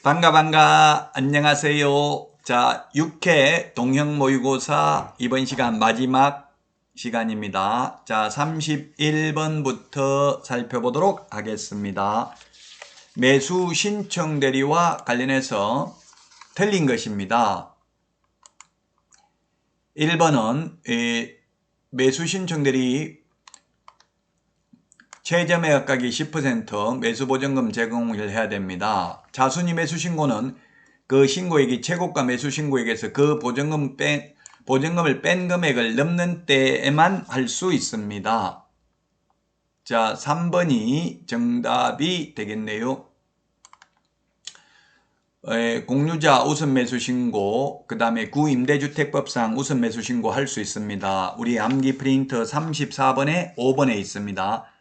반가 반가 안녕하세요. 자 6회 동형 모의고사 이번 시간 마지막 시간입니다. 자 31번부터 살펴보도록 하겠습니다. 매수 신청 대리와 관련해서 틀린 것입니다. 1번은 매수 신청 대리 최저 매각가격 10% 매수 보증금 제공을 해야 됩니다. 자순위 매수 신고는 그 신고액이 최고가 매수 신고액에서 그 보증금 뺀 보증금을 뺀 금액을 넘는 때에만 할 수 있습니다. 자, 3번이 정답이 되겠네요. 에, 공유자 우선 매수 신고, 그 다음에 구임대주택법상 우선 매수 신고 할 수 있습니다. 우리 암기 프린터 34번에 5번에 있습니다.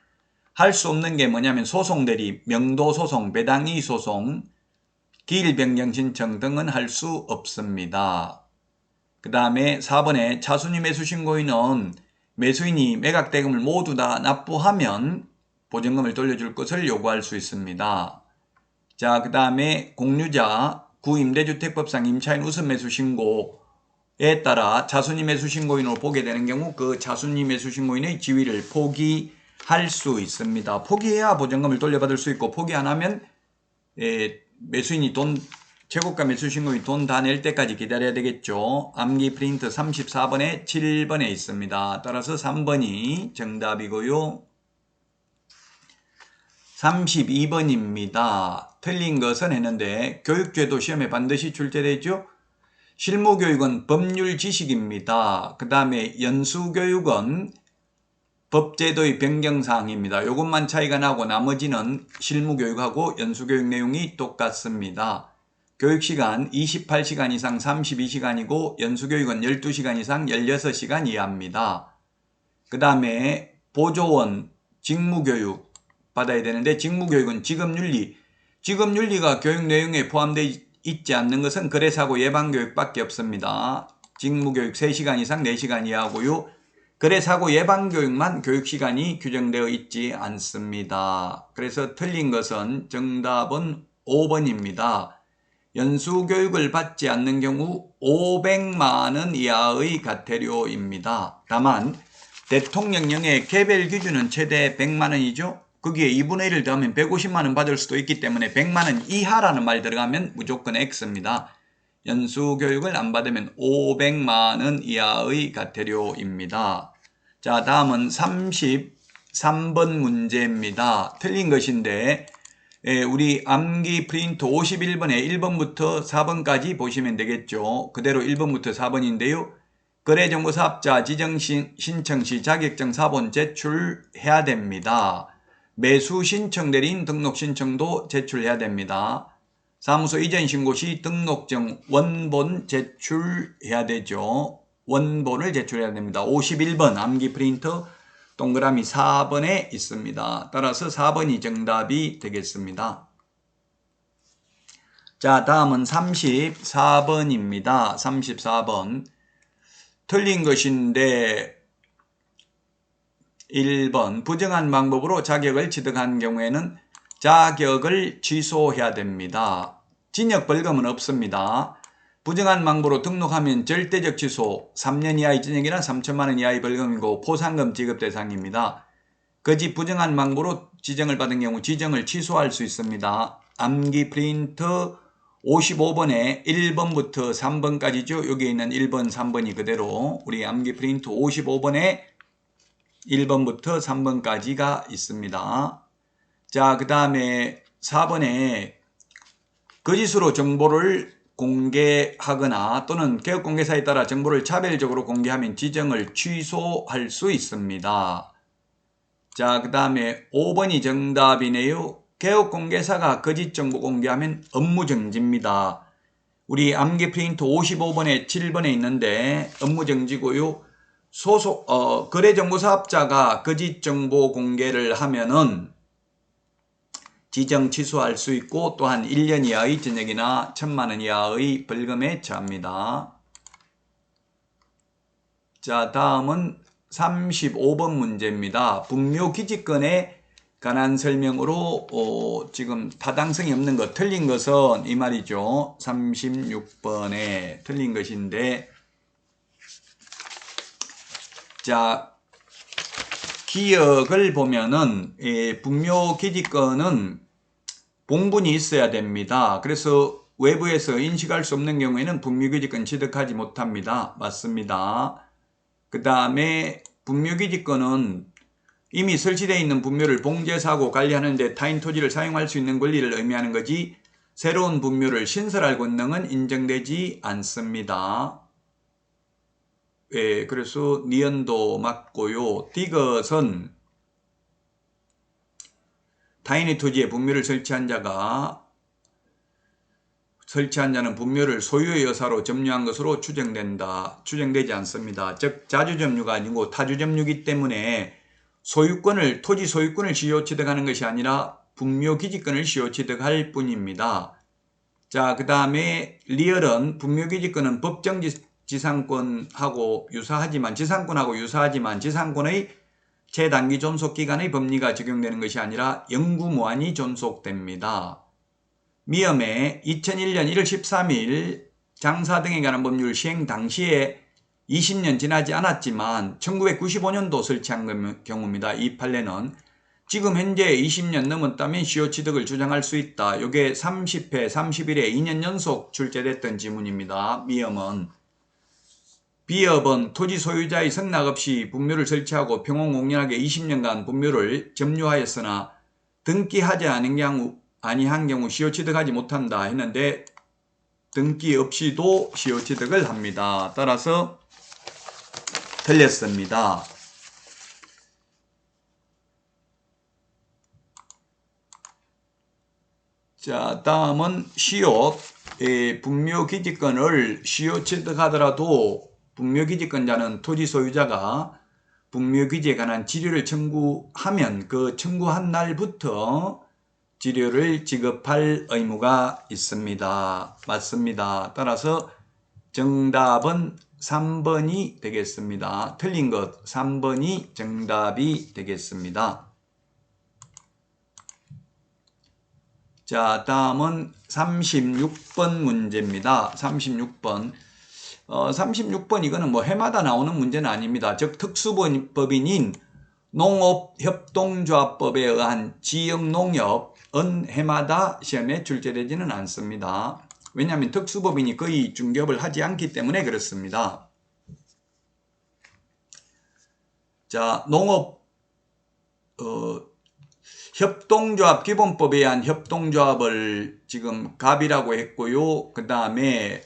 할 수 없는 게 뭐냐면 소송 대리, 명도 소송, 배당이 소송, 기일 변경 신청 등은 할 수 없습니다. 그 다음에 4번에 차순위 매수 신고인은 매수인이 매각 대금을 모두 다 납부하면 보증금을 돌려줄 것을 요구할 수 있습니다. 자, 그 다음에 공유자 구임대주택법상 임차인 우선 매수 신고에 따라 차순위 매수 신고인으로 보게 되는 경우 그 차순위 매수 신고인의 지위를 포기 할 수 있습니다. 포기해야 보증금을 돌려받을 수 있고 포기 안 하면 에, 매수인이 돈 최고가 매수 신고인 돈다 낼 때까지 기다려야 되겠죠. 암기 프린트 34번에 7번에 있습니다. 따라서 3번이 정답이고요. 32번입니다. 틀린 것은 했는데 교육제도 시험에 반드시 출제되죠. 실무교육은 법률 지식입니다. 그 다음에 연수교육은 법제도의 변경사항입니다. 이것만 차이가 나고 나머지는 실무교육하고 연수교육 내용이 똑같습니다. 교육시간 28시간 이상 32시간이고 연수교육은 12시간 이상 16시간 이하입니다. 그 다음에 보조원 직무교육 받아야 되는데 직무교육은 직업윤리 직업윤리가 교육 내용에 포함되어 있지 않는 것은 거래사고 예방교육밖에 없습니다. 직무교육 3시간 이상 4시간 이하고요. 거래사고 예방 교육만 교육 시간이 규정되어 있지 않습니다. 그래서 틀린 것은 정답은 5번입니다. 연수 교육을 받지 않는 경우 500만 원 이하의 과태료입니다. 다만 대통령령의 개별 기준은 최대 100만 원이죠. 거기에 2분의 1을 더하면 150만 원 받을 수도 있기 때문에 100만 원 이하라는 말이 들어가면 무조건 X입니다. 연수 교육을 안 받으면 500만 원 이하의 과태료입니다. 자 다음은 33번 문제입니다. 틀린 것인데 예, 우리 암기 프린트 51번에 1번부터 4번까지 보시면 되겠죠. 그대로 1번부터 4번인데요. 거래정보 사업자 지정 신청 시 자격증 사본 제출해야 됩니다. 매수 신청 대리인 등록 신청도 제출해야 됩니다. 사무소 이전 신고 시 등록증 원본 제출해야 되죠. 원본을 제출해야 됩니다. 51번 암기 프린터 동그라미 4번에 있습니다. 따라서 4번이 정답이 되겠습니다. 자, 다음은 34번입니다. 34번. 틀린 것인데 1번 부정한 방법으로 자격을 취득한 경우에는 자격을 취소해야 됩니다. 진역 벌금은 없습니다. 부정한 방법으로 등록하면 절대적 취소 3년 이하의 진역이나 3천만 원 이하의 벌금이고 포상금 지급 대상입니다. 거짓 부정한 방법으로 지정을 받은 경우 지정을 취소할 수 있습니다. 암기 프린트 55번에 1번부터 3번까지죠. 여기에 있는 1번, 3번이 그대로 우리 암기 프린트 55번에 1번부터 3번까지가 있습니다. 자, 그 다음에 4번에 거짓으로 정보를 공개하거나 또는 개업공개사에 따라 정보를 차별적으로 공개하면 지정을 취소할 수 있습니다. 자, 그 다음에 5번이 정답이네요. 개업공개사가 거짓 정보 공개하면 업무정지입니다. 우리 암기 프린트 55번에 7번에 있는데 업무정지고요. 소속 어, 거래정보사업자가 거짓 정보 공개를 하면은 지정 취소할 수 있고 또한 1년 이하의 전역이나 1천만 원 이하의 벌금에 처합니다. 자 다음은 35번 문제입니다. 분묘 기지권의 관한 설명으로 어, 지금 타당성이 없는 것 틀린 것은 이 말이죠. 36번에 틀린 것인데 자 기억을 보면은 예, 분묘 기지권은 봉분이 있어야 됩니다. 그래서 외부에서 인식할 수 없는 경우에는 분묘기지권 취득하지 못합니다. 맞습니다. 그 다음에 분묘기지권은 이미 설치되어 있는 분묘를 봉제사고 관리하는데 타인 토지를 사용할 수 있는 권리를 의미하는 거지 새로운 분묘를 신설할 권능은 인정되지 않습니다. 예, 그래서 니은도 맞고요. 디귿은 타인의 토지에 분묘를 설치한 자가 설치한 자는 분묘를 소유의 여사로 점유한 것으로 추정된다. 추정되지 않습니다. 즉 자주 점유가 아니고 타주 점유기 때문에 소유권을 토지 소유권을 시효 취득하는 것이 아니라 분묘 기지권을 시효 취득할 뿐입니다. 자, 그 다음에 리얼은 분묘 기지권은 법정 지- 지상권하고 유사하지만 지상권하고 유사하지만 지상권의 최단기 존속 기간의 법리가 적용되는 것이 아니라 영구 무한히 존속됩니다. 미엄의 2001년 1월 13일 장사 등에 관한 법률 시행 당시에 20년 지나지 않았지만 1995년도 설치한 경- 경우입니다. 이 판례는 지금 현재 20년 넘었다면 시효 취득을 주장할 수 있다. 이게 30회, 31회 2년 연속 출제됐던 지문입니다. 미엄은 비업은 토지 소유자의 승낙 없이 분묘를 설치하고 평온공연하게 20년간 분묘를 점유하였으나 등기하지 않은 경우 아니한 경우 시효 취득하지 못한다 했는데 등기 없이도 시효 취득을 합니다. 따라서 틀렸습니다. 자, 다음은 시효. 예, 분묘 기지권을 시효 취득하더라도 분묘 기지권자는 토지 소유자가 분묘 기지에 관한 지료를 청구하면 그 청구한 날부터 지료를 지급할 의무가 있습니다. 맞습니다. 따라서 정답은 3번이 되겠습니다. 틀린 것 3번이 정답이 되겠습니다. 자, 다음은 36번 문제입니다. 36번. 어, 36번 이거는 뭐 해마다 나오는 문제는 아닙니다. 즉 특수법인인 농업협동조합법에 의한 지역농협 은 해마다 시험에 출제되지는 않습니다. 왜냐하면 특수법인이 거의 중개업을 하지 않기 때문에 그렇습니다. 자, 농업 어, 협동조합 기본법에 의한 협동조합을 지금 갑이라고 했고요. 그 다음에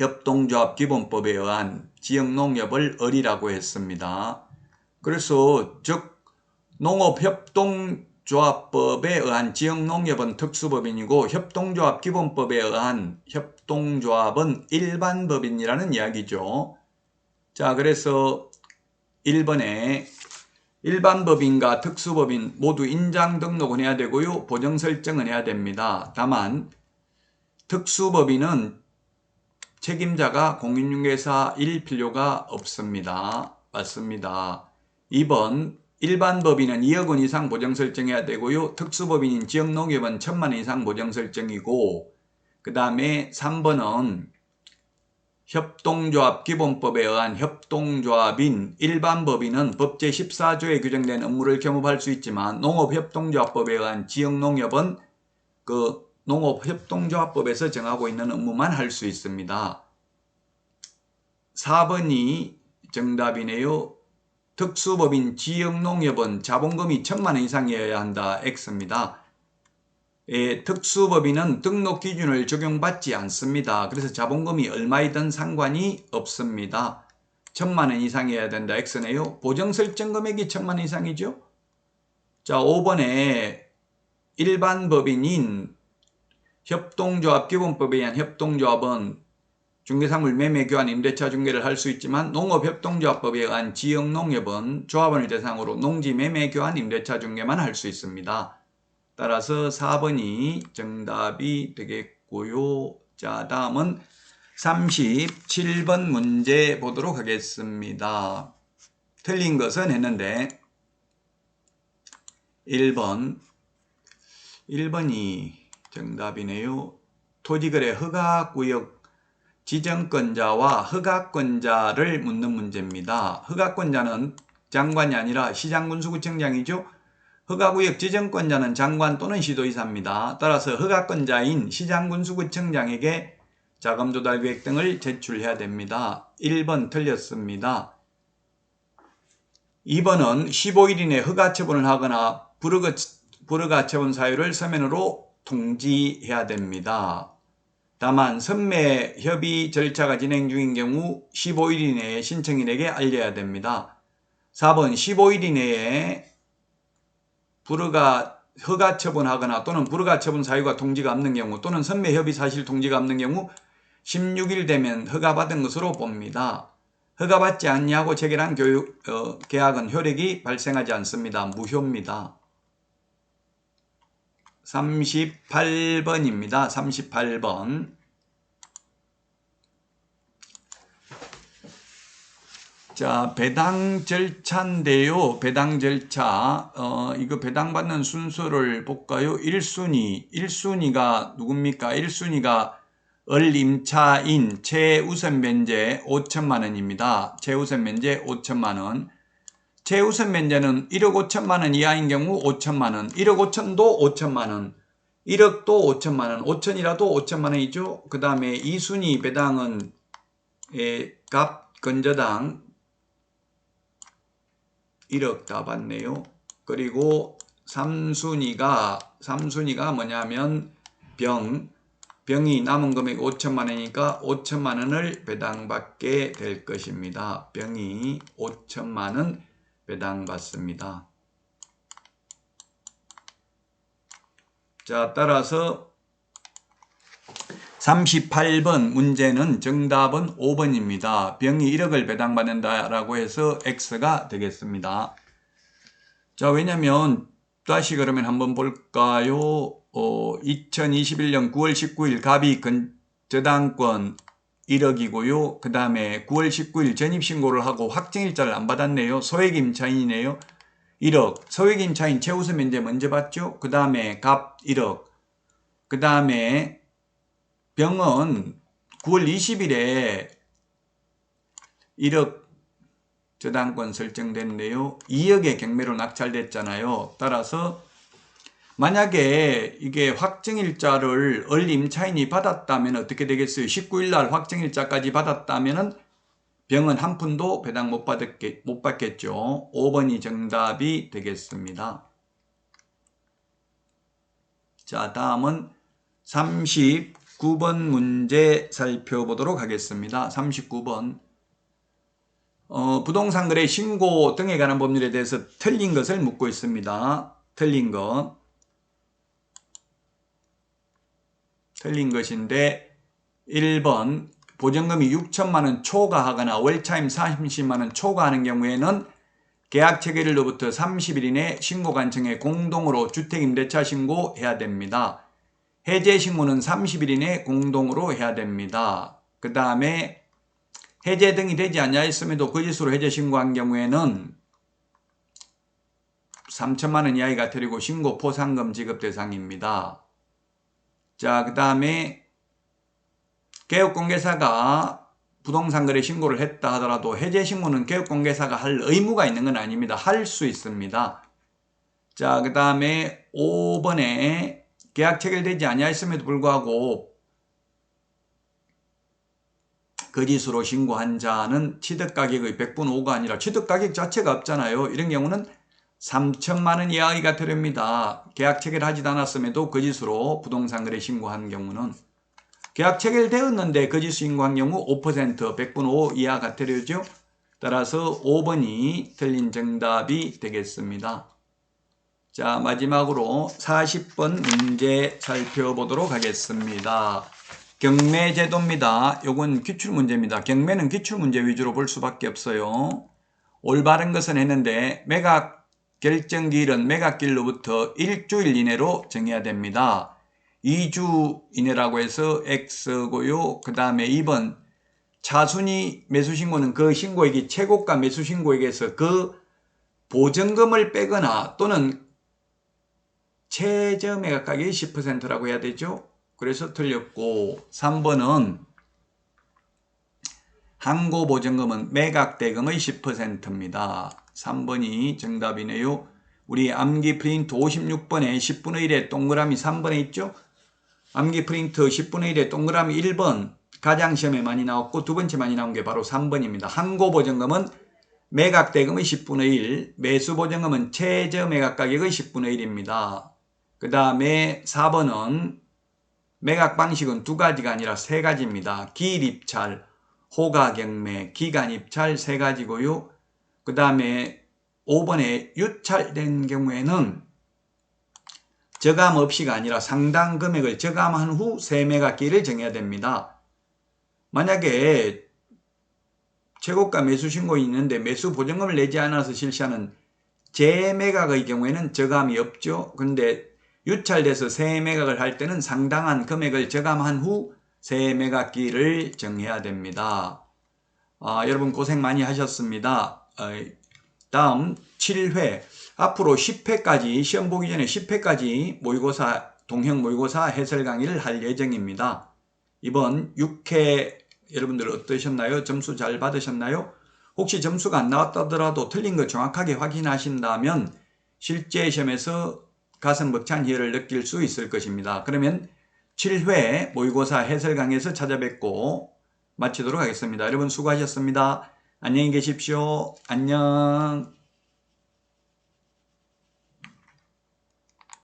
협동조합 기본법에 의한 지역농협을 을이라고 했습니다. 그래서 즉 농업협동조합법에 의한 지역농협은 특수법인이고 협동조합 기본법에 의한 협동조합은 일반법인이라는 이야기죠. 자 그래서 1번에 일반법인과 특수법인 모두 인장 등록은 해야 되고요. 보정 설정은 해야 됩니다. 다만 특수법인은 책임자가 공인중개사 일 필요가 없습니다. 맞습니다. 2번 일반 법인은 2억 원 이상 보정 설정해야 되고요. 특수법인인 지역농협은 1천만 원 이상 보정 설정이고 그 다음에 3번은 협동조합 기본법에 의한 협동조합인 일반 법인은 법 제 14조에 규정된 업무를 겸업할 수 있지만 농업협동조합법에 의한 지역농협은 그 농업협동조합법에서 정하고 있는 업무만 할 수 있습니다. 4번이 정답이네요. 특수법인 지역농협은 자본금이 천만 원 이상이어야 한다. X입니다. 예, 특수법인은 등록 기준을 적용받지 않습니다. 그래서 자본금이 얼마이든 상관이 없습니다. 천만 원 이상이어야 된다. X네요. 보정 설정 금액이 천만 원 이상이죠. 자, 5번에 일반 법인인 협동조합 기본법에 의한 협동조합은 중개사물 매매 교환 임대차 중개를 할 수 있지만 농업협동조합법에 의한 지역농협은 조합원을 대상으로 농지 매매 교환 임대차 중개만 할 수 있습니다. 따라서 4번이 정답이 되겠고요. 자, 다음은 37번 문제 보도록 하겠습니다. 틀린 것은 했는데 1번 1번이 정답이네요. 토지거래 허가구역 지정권자와 허가권자를 묻는 문제입니다. 허가권자는 장관이 아니라 시장군수구청장이죠. 허가구역 지정권자는 장관 또는 시도의사입니다. 따라서 허가권자인 시장군수구청장에게 자금조달 계획 등을 제출해야 됩니다. 1번 틀렸습니다. 2번은 15일 이내 허가처분을 하거나 불허가, 불허가처분 사유를 서면으로 통지해야 됩니다. 다만 선매 협의 절차가 진행 중인 경우 15일 이내에 신청인에게 알려야 됩니다. 4번 15일 이내에 불허가 허가 처분하거나 또는 불허가 처분 사유가 통지가 없는 경우 또는 선매 협의 사실 통지가 없는 경우 16일 되면 허가받은 것으로 봅니다. 허가받지 않냐고 체결한 교육, 어, 계약은 효력이 발생하지 않습니다. 무효입니다. 38번입니다. 38번. 자, 배당 절차인데요. 배당 절차. 어, 이거 배당받는 순서를 볼까요? 1순위. 1순위가 누굽니까? 1순위가 을임차인 최우선 면제 5천만 원입니다. 최우선 면제 5천만 원. 최우선 면제는 1억 5천만 원 이하인 경우 5천만 원, 1억 5천도 5천만 원, 1억도 5천만 원, 5천이라도 5천만 원이죠. 그 다음에 2순위 배당은 예, 갑 건저당 1억 다 받네요. 그리고 3순위가 3순위가 뭐냐면 병 병이 남은 금액 5천만 원이니까 5천만 원을 배당받게 될 것입니다. 병이 5천만 원 배당받습니다. 자, 따라서 38번 문제는 정답은 5번입니다. 병이 1억을 배당받는다라고 해서 X가 되겠습니다. 자, 왜냐면 다시 그러면 한번 볼까요? 어, 2021년 9월 19일 갑이 저당권 1억이고요. 그 다음에 9월 19일 전입신고를 하고 확정일자를 안 받았네요. 소액임차인이네요. 1억. 소액임차인 최우선 면제 먼저 받죠. 그 다음에 갑 1억. 그 다음에 병은 9월 20일에 1억 저당권 설정됐네요. 2억의 경매로 낙찰됐잖아요. 따라서 만약에 이게 확정일자를 얼림차인이 받았다면 어떻게 되겠어요? 19일 날 확정일자까지 받았다면 병은 한 푼도 배당 못, 받았겠, 못 받겠죠. 5번이 정답이 되겠습니다. 자, 다음은 39번 문제 살펴보도록 하겠습니다. 39번. 어, 부동산 거래 신고 등에 관한 법률에 대해서 틀린 것을 묻고 있습니다. 틀린 것. 틀린 것인데 1번 보증금이 6천만 원 초과하거나 월차임 30만 원 초과하는 경우에는 계약 체결일로부터 30일 이내 신고관청에 공동으로 주택임대차 신고해야 됩니다. 해제 신고는 30일 이내 공동으로 해야 됩니다. 그 다음에 해제 등이 되지 않냐했음에도 거짓으로 해제 신고한 경우에는 3천만 원 이하가 되리고 신고 포상금 지급 대상입니다. 자, 그 다음에 개업공개사가 부동산 거래 신고를 했다 하더라도 해제 신고는 개업공개사가 할 의무가 있는 건 아닙니다. 할 수 있습니다. 자, 그 다음에 5번에 계약 체결되지 아니하였음에도 불구하고 거짓으로 신고한 자는 취득가격의 100분 5가 아니라 취득가격 자체가 없잖아요. 이런 경우는 3천만 원 이하가 되렵니다. 계약 체결하지도 않았음에도 거짓으로 부동산 거래 신고한 경우는 계약 체결되었는데 거짓 신고한 경우 5% 100분 5 이하가 되려죠. 따라서 5번이 틀린 정답이 되겠습니다. 자 마지막으로 40번 문제 살펴보도록 하겠습니다. 경매 제도입니다. 요건 기출 문제입니다. 경매는 기출 문제 위주로 볼 수밖에 없어요. 올바른 것은 했는데 매각 결정기일은 매각길로부터 일주일 이내로 정해야 됩니다. 2주 이내라고 해서 X고요. 그 다음에 2번 차순위 매수신고는 그 신고액이 최고가 매수신고액에서 그 보증금을 빼거나 또는 최저 매각 가격이 10%라고 해야 되죠. 그래서 틀렸고 3번은 항고보증금은 매각대금의 10%입니다. 3번이 정답이네요. 우리 암기 프린트 56번에 10분의 1에 동그라미 3번에 있죠? 암기 프린트 10분의 1에 동그라미 1번 가장 시험에 많이 나왔고 두 번째 많이 나온 게 바로 3번입니다. 항고 보증금은 매각 대금의 10분의 1, 매수 보증금은 최저 매각 가격의 10분의 1입니다. 그 다음에 4번은 매각 방식은 두 가지가 아니라 세 가지입니다. 기입찰, 호가 경매, 기간 입찰 세 가지고요. 그 다음에 5번에 유찰된 경우에는 저감 없이가 아니라 상당 금액을 저감한 후 세매각기를 정해야 됩니다. 만약에 최고가 매수 신고이 있는데 매수 보증금을 내지 않아서 실시하는 재매각의 경우에는 저감이 없죠. 근데 유찰돼서 세매각을 할 때는 상당한 금액을 저감한 후 세매각기를 정해야 됩니다. 아, 여러분 고생 많이 하셨습니다. 어, 다음 7회 앞으로 10회까지 시험 보기 전에 10회까지 모의고사 동형 모의고사 해설 강의를 할 예정입니다. 이번 6회 여러분들 어떠셨나요? 점수 잘 받으셨나요? 혹시 점수가 안 나왔다더라도 틀린 거 정확하게 확인하신다면 실제 시험에서 가슴 벅찬 희열을 느낄 수 있을 것입니다. 그러면 7회 모의고사 해설 강의에서 찾아뵙고 마치도록 하겠습니다. 여러분 수고하셨습니다. 안녕히 계십시오. 안녕.